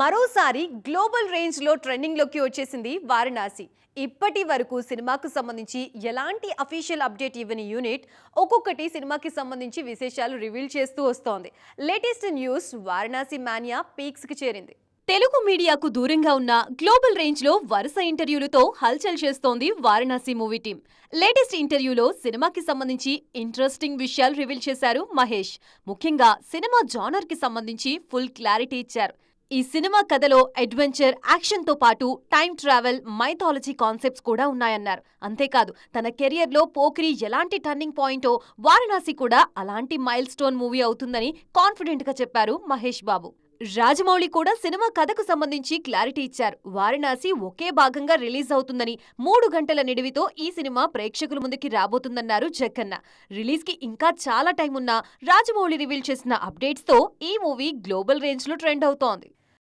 మరోసారి గ్లోబల్ రేంజ్లో ట్రెండింగ్లోకి వచ్చేసింది వారణాసి. ఇప్పటి వరకు సినిమాకు సంబంధించి ఎలాంటి అఫీషియల్ అప్డేట్ ఇవ్వని యూనిట్ ఒక్కొక్కటి సినిమాకి సంబంధించి విశేషాలు రివీల్ చేస్తూ వస్తోంది. లేటెస్ట్ న్యూస్ వారణాసి మానియా పీక్స్కి చేరింది. తెలుగు మీడియాకు దూరంగా ఉన్న గ్లోబల్ రేంజ్లో వరుస ఇంటర్వ్యూలతో హల్చల్ చేస్తోంది వారణాసి మూవీ టీం. లేటెస్ట్ ఇంటర్వ్యూలో సినిమాకి సంబంధించి ఇంట్రెస్టింగ్ విషయాలు రివీల్ చేశారు మహేష్. ముఖ్యంగా సినిమా జానర్కి సంబంధించి ఫుల్ క్లారిటీ ఇచ్చారు. ఈ సినిమా కథలో అడ్వెంచర్ యాక్షన్తో పాటు టైం ట్రావెల్ మైథాలజీ కాన్సెప్ట్స్ కూడా ఉన్నాయన్నారు. అంతేకాదు తన కెరియర్లో పోకిరి ఎలాంటి టర్నింగ్ పాయింటో వారణాసి కూడా అలాంటి మైల్ స్టోన్ మూవీ అవుతుందని కాన్ఫిడెంట్గా చెప్పారు మహేష్ బాబు. రాజమౌళి కూడా సినిమా కథకు సంబంధించి క్లారిటీ ఇచ్చారు. వారణాసి ఒకే భాగంగా రిలీజ్ అవుతుందని మూడు గంటల నిడివితో ఈ సినిమా ప్రేక్షకుల ముందుకి రాబోతుందన్నారు జక్కన్న రిలీజ్కి ఇంకా చాలా టైం ఉన్నా రాజమౌళి రివీల్ చేసిన అప్డేట్స్తో ఈ మూవీ గ్లోబల్ రేంజ్లో ట్రెండ్ అవుతోంది.